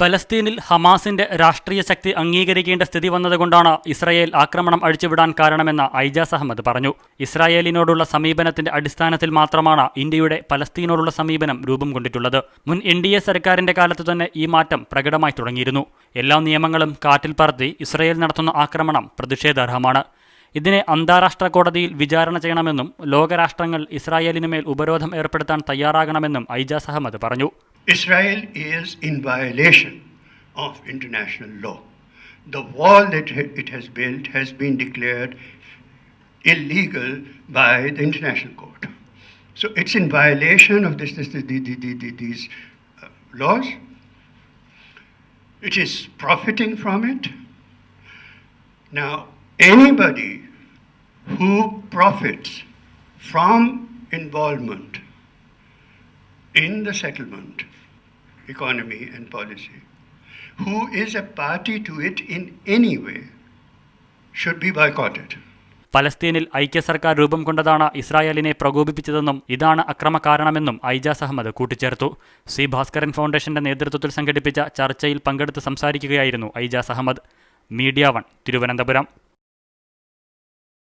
പലസ്തീനിൽ ഹമാസിന്റെ രാഷ്ട്രീയ ശക്തി അംഗീകരിക്കേണ്ട സ്ഥിതി വന്നതുകൊണ്ടാണ് ഇസ്രായേൽ ആക്രമണം അഴിച്ചുവിടാൻ കാരണമെന്ന് ഐജാസ് അഹമ്മദ് പറഞ്ഞു. ഇസ്രായേലിനോടുള്ള സമീപനത്തിന്റെ അടിസ്ഥാനത്തിൽ മാത്രമാണ് ഇന്ത്യയുടെ പലസ്തീനോടുള്ള സമീപനം രൂപം കൊണ്ടിട്ടുള്ളത്. മുൻ എൻ ഡി എ സർക്കാരിന്റെ കാലത്തു തന്നെ ഈ മാറ്റം പ്രകടമായി തുടങ്ങിയിരുന്നു. എല്ലാ നിയമങ്ങളും കാറ്റിൽ പറത്തി ഇസ്രായേൽ നടത്തുന്ന ആക്രമണം പ്രതിഷേധാർഹമാണ്. ഇതിനെ അന്താരാഷ്ട്ര കോടതിയിൽ വിചാരണ ചെയ്യണമെന്നും ലോകരാഷ്ട്രങ്ങൾ ഇസ്രായേലിനുമേൽ ഉപരോധം ഏർപ്പെടുത്താൻ തയ്യാറാകണമെന്നും ഐജാസ് അഹമ്മദ് പറഞ്ഞു. Israel is in violation of international law. The wall that it has built has been declared illegal by the International Court. So it's in violation of this, this, the, these uh, laws. It is profiting from it. Now, anybody who profits from involvement in the settlement economy and policy, who is a party to it in any way, should be boycotted. പലസ്തീനിൽ ഐക്യ സർക്കാർ രൂപം കൊണ്ടതാണ് ഇസ്രായേലിനെ പ്രകോപിപ്പിച്ചതെന്നും ഇതാണ് അക്രമ കാരണമെന്നും ഐജാസ് അഹമ്മദ് കൂട്ടിച്ചേർത്തു. C Bhaskaran ഫൗണ്ടേഷന്റെ നേതൃത്വത്തിൽ സംഘടിപ്പിച്ച ചർച്ചയിൽ പങ്കെടുത്ത് സംസാരിക്കുകയായിരുന്നു Aijaz Ahmed. Media one Thiruvananthapuram.